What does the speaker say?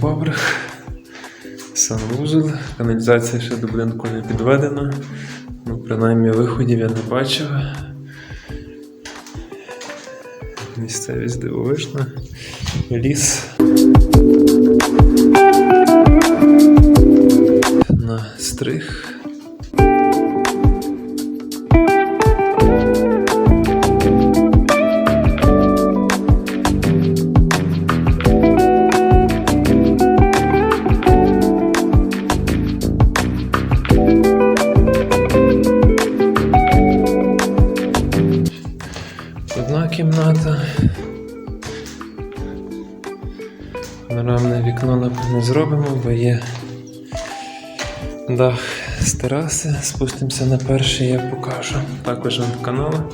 Поверх, санвузол, каналізація ще до будинку не підведена. Ну, принаймні виходів я не бачив. Місцевість дивовижна. Ліс. На стриг. Одна кімната. Панорамне вікно не зробимо, бо є дах з тераси. Спустимося на перший, я покажу. Також на каналом.